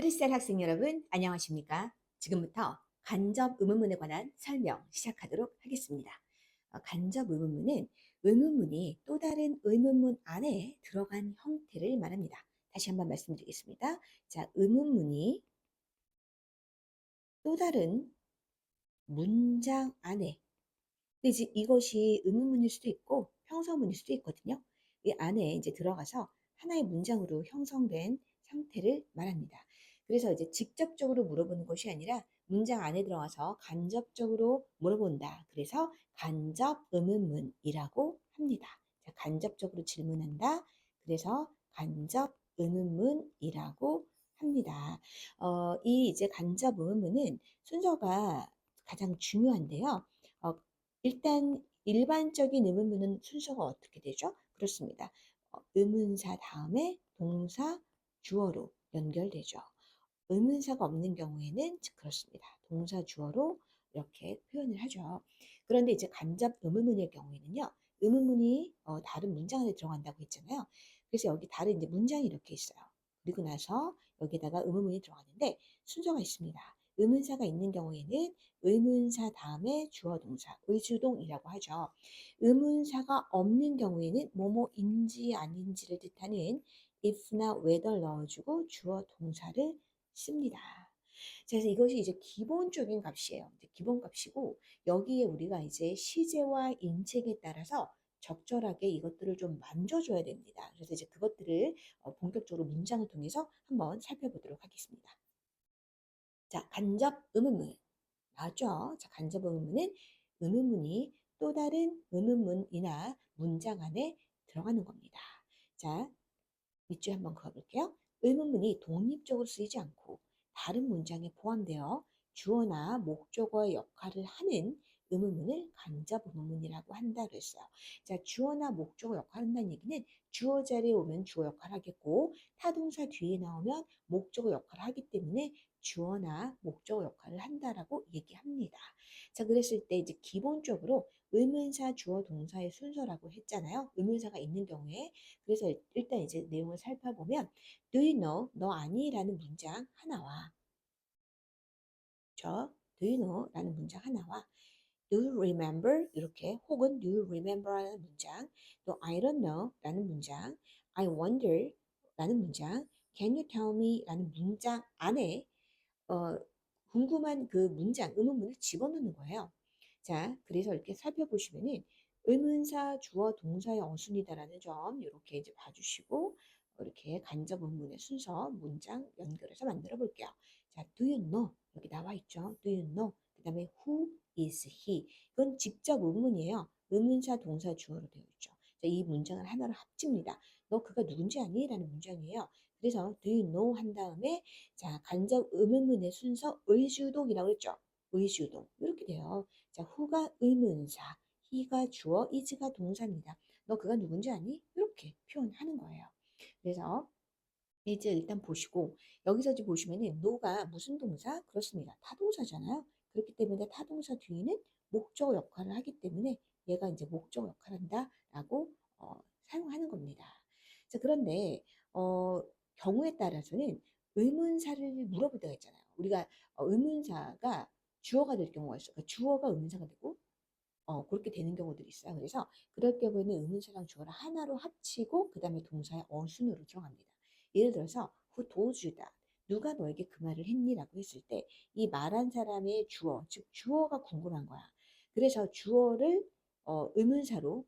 프리스타일 학생 여러분, 안녕하십니까? 지금부터 간접 의문문에 관한 설명 시작하도록 하겠습니다. 어, 간접 의문문은 의문문이 또 다른 의문문 안에 들어간 형태를 말합니다. 다시 한번 말씀드리겠습니다. 자, 의문문이 또 다른 문장 안에 근데 이제 이것이 의문문일 수도 있고 평서문일 수도 있거든요. 이 안에 이제 들어가서 하나의 문장으로 형성된 상태를 말합니다. 그래서 이제 직접적으로 물어보는 것이 아니라 문장 안에 들어가서 간접적으로 물어본다. 그래서 간접 의문문이라고 합니다. 자, 간접적으로 질문한다. 그래서 간접 의문문이라고 합니다. 어, 이 이제 간접 의문문은 순서가 가장 중요한데요. 어, 일단 일반적인 의문문은 순서가 어떻게 되죠? 그렇습니다. 어, 의문사 다음에 동사, 주어로 연결되죠. 의문사가 없는 경우에는 그렇습니다. 동사, 주어로 이렇게 표현을 하죠. 그런데 이제 간접 의문문의 경우에는요. 의문문이 어, 다른 문장 안에 들어간다고 했잖아요. 그래서 여기 다른 이제 문장이 이렇게 있어요. 그리고 나서 여기다가 의문문이 들어가는데 순서가 있습니다. 의문사가 있는 경우에는 의문사 다음에 주어 동사, 의주동이라고 하죠. 의문사가 없는 경우에는 뭐뭐인지 아닌지를 뜻하는 if나 whether 넣어주고 주어 동사를 씁니다. 그래서 이것이 이제 기본적인 값이에요. 기본 값이고 여기에 우리가 이제 시제와 인책에 따라서 적절하게 이것들을 좀 만져줘야 됩니다. 그래서 이제 그것들을 어, 본격적으로 문장을 통해서 한번 살펴보도록 하겠습니다. 자, 간접 의문문. 나왔죠? 자, 간접 의문문은 의문문이 또 다른 의문문이나 문장 안에 들어가는 겁니다. 자, 밑줄 한번 그어볼게요. 의문문이 독립적으로 쓰이지 않고 다른 문장에 포함되어 주어나 목적어의 역할을 하는 의문문을 간접 의문문이라고 한다 그랬어요. 자, 주어나 목적어 역할을 한다는 얘기는 주어 자리에 오면 주어 역할을 하겠고 타동사 뒤에 나오면 목적어 역할을 하기 때문에 주어나 목적어 역할을 한다라고 얘기합니다. 자, 그랬을 때 이제 기본적으로 의문사, 주어, 동사의 순서라고 했잖아요. 의문사가 있는 경우에. 그래서 일단 이제 내용을 살펴보면 Do you know? 너 아니? 라는 문장 하나와 저 Do you know? 라는 문장 하나와 Do you remember? 이렇게 혹은 Do you remember? 라는 문장 또 I don't know? 라는 문장 I wonder? 라는 문장 Can you tell me? 라는 문장 안에 어, 궁금한 그 문장, 의문문을 집어넣는 거예요. 자, 그래서 이렇게 살펴보시면은 의문사, 주어, 동사의 어순이다라는 점 이렇게 이제 봐주시고 이렇게 간접 의문의 순서, 문장 연결해서 만들어 볼게요. 자, do you know? 여기 나와 있죠. do you know? 그 다음에 who is he? 이건 직접 의문이에요. 의문사, 동사, 주어로 되어 있죠. 자, 이 문장을 하나로 합칩니다. 너 그가 누군지 아니? 라는 문장이에요. 그래서 do you know 한 다음에 자 간접 의문문의 순서 의주동이라고 했죠. 의주동 이렇게 돼요. 자 who가 의문사, he가 주어, is가 동사입니다. 너 그가 누군지 아니? 이렇게 표현하는 거예요. 그래서 이제 일단 보시고 여기서 이제 보시면은 no가 무슨 동사? 그렇습니다. 타동사잖아요. 그렇기 때문에 타동사 뒤에는 목적 역할을 하기 때문에 얘가 이제 목적 역할을 한다라고 어, 사용하는 겁니다. 자 그런데 어, 경우에 따라서는 의문사를 물어보다가 있잖아요. 우리가 어, 의문사가 주어가 될 경우가 있어요. 그러니까 주어가 의문사가 되고 어, 그렇게 되는 경우들이 있어요. 그래서 그럴 경우에는 의문사랑 주어를 하나로 합치고 그 다음에 동사의 어순으로 들어갑니다. 예를 들어서 who that? 누가 너에게 그 말을 했니라고 했을 때 이 말한 사람의 주어, 즉 주어가 궁금한 거야. 그래서 주어를 어, 의문사로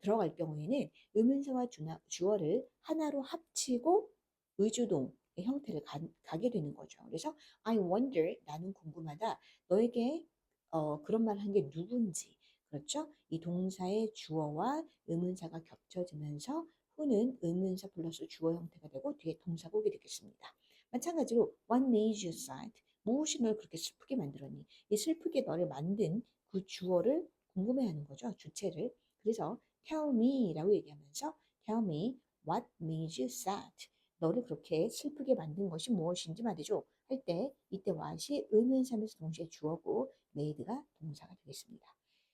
들어갈 경우에는 의문사와 주어를 하나로 합치고 의주동의 형태를 가, 가게 되는 거죠. 그래서 I wonder 나는 궁금하다. 너에게 어, 그런 말 한 게 누군지 그렇죠? 이 동사의 주어와 의문사가 겹쳐지면서 후는 의문사 플러스 주어 형태가 되고 뒤에 오게 되겠습니다. 마찬가지로 What made you sad? 무엇이 널 그렇게 슬프게 만들었니? 이 슬프게 너를 만든 그 주어를 궁금해하는 거죠. 주체를. 그래서 tell me라고 얘기하면서 tell me what made you sad? 너를 그렇게 슬프게 만든 것이 무엇인지 말이죠. 할 때 이때 what이 의문사면서 동시에 주어고 made가 동사가 되겠습니다.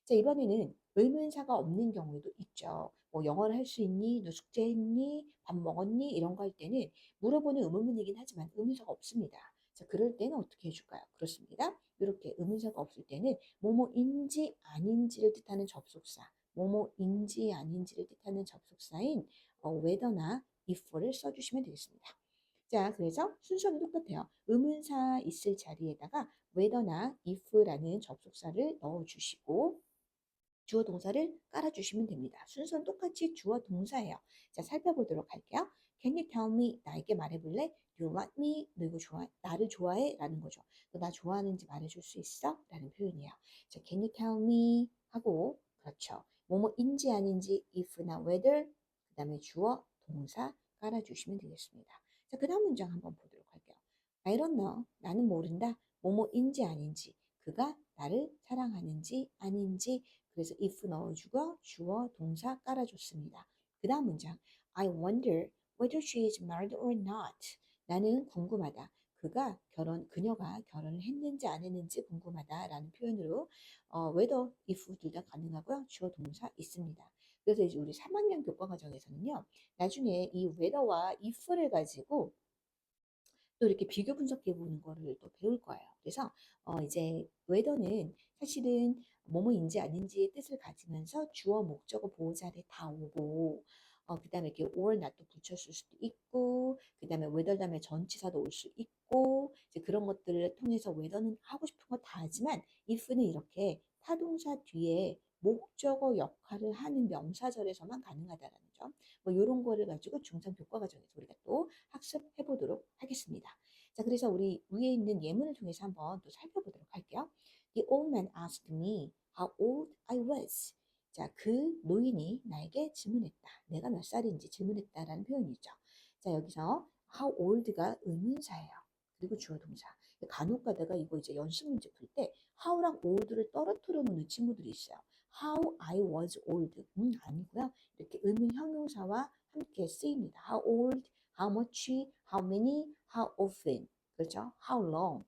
자, 이번에는 의문사가 없는 경우도 있죠. 뭐 영어를 할 수 있니? 너 숙제했니? 밥 먹었니? 이런 거 할 때는 물어보는 의문문이긴 하지만 의문사가 없습니다. 자, 그럴 때는 어떻게 해줄까요? 그렇습니다. 이렇게 의문사가 없을 때는 뭐뭐인지 아닌지를 뜻하는 접속사, 뭐뭐인지 아닌지를 뜻하는 접속사인 어, whether나 if를 써주시면 되겠습니다. 자, 그래서 순서는 똑같아요. 의문사 있을 자리에다가 whether나 if라는 접속사를 넣어주시고 주어 동사를 깔아주시면 됩니다. 순서는 똑같이 주어 동사예요. 자, 살펴보도록 할게요. Can you tell me? 나에게 말해볼래? Do you like me? 너 좋아? 나를 좋아해? 라는 거죠. 너 나 좋아하는지 말해줄 수 있어? 라는 표현이에요. 자, Can you tell me? 하고 그렇죠. 뭐뭐인지 아닌지 if나 whether 그 다음에 주어 동사 깔아주시면 되겠습니다. 자, 그 다음 문장 한번 보도록 할게요. I don't know. 나는 모른다. 뭐뭐인지 아닌지 그가 나를 사랑하는지 아닌지 그래서 if 넣어주고 주어 동사 깔아줬습니다. 그 다음 문장 I wonder whether she is married or not. 나는 궁금하다. 그가 결혼, 그녀가 결혼을 했는지 안 했는지 궁금하다라는 표현으로 어, whether, if 둘 다 가능하고요. 주어 동사 있습니다. 그래서 이제 우리 3학년 교과 과정에서는요. 나중에 이 whether와 if를 가지고 또 이렇게 비교 분석해 보는 거를 또 배울 거예요. 그래서 어 이제 whether는 사실은 뭐뭐인지 아닌지의 뜻을 가지면서 주어, 목적어, 보호자를 다 오고 어 그 다음에 이렇게 or not도 붙였을 수도 있고 그 다음에 whether 다음에 전치사도 올 수 있고 이제 그런 것들을 통해서 whether는 하고 싶은 거 다 하지만 if는 이렇게 타동사 뒤에 목적어 역할을 하는 명사절에서만 가능하다라는 점. 뭐 이런 거를 가지고 중3 교과 과정에서 우리가 또 학습해 보도록 하겠습니다. 자, 그래서 우리 위에 있는 예문을 통해서 한번 또 살펴보도록 할게요. The old man asked me how old I was. 자, 그 노인이 나에게 질문했다. 내가 몇 살인지 질문했다라는 표현이죠. 자, 여기서 how old가 의문사예요. 그리고 주어 동사. 간혹 가다가 이거 이제 연습 문제 풀 때 how랑 old를 떨어뜨려 놓는 친구들이 있어요. How I was old. 음, 아니고요. 이렇게 의문 형용사와 함께 쓰입니다. how old, how much, how many, how often. 그렇죠? how long.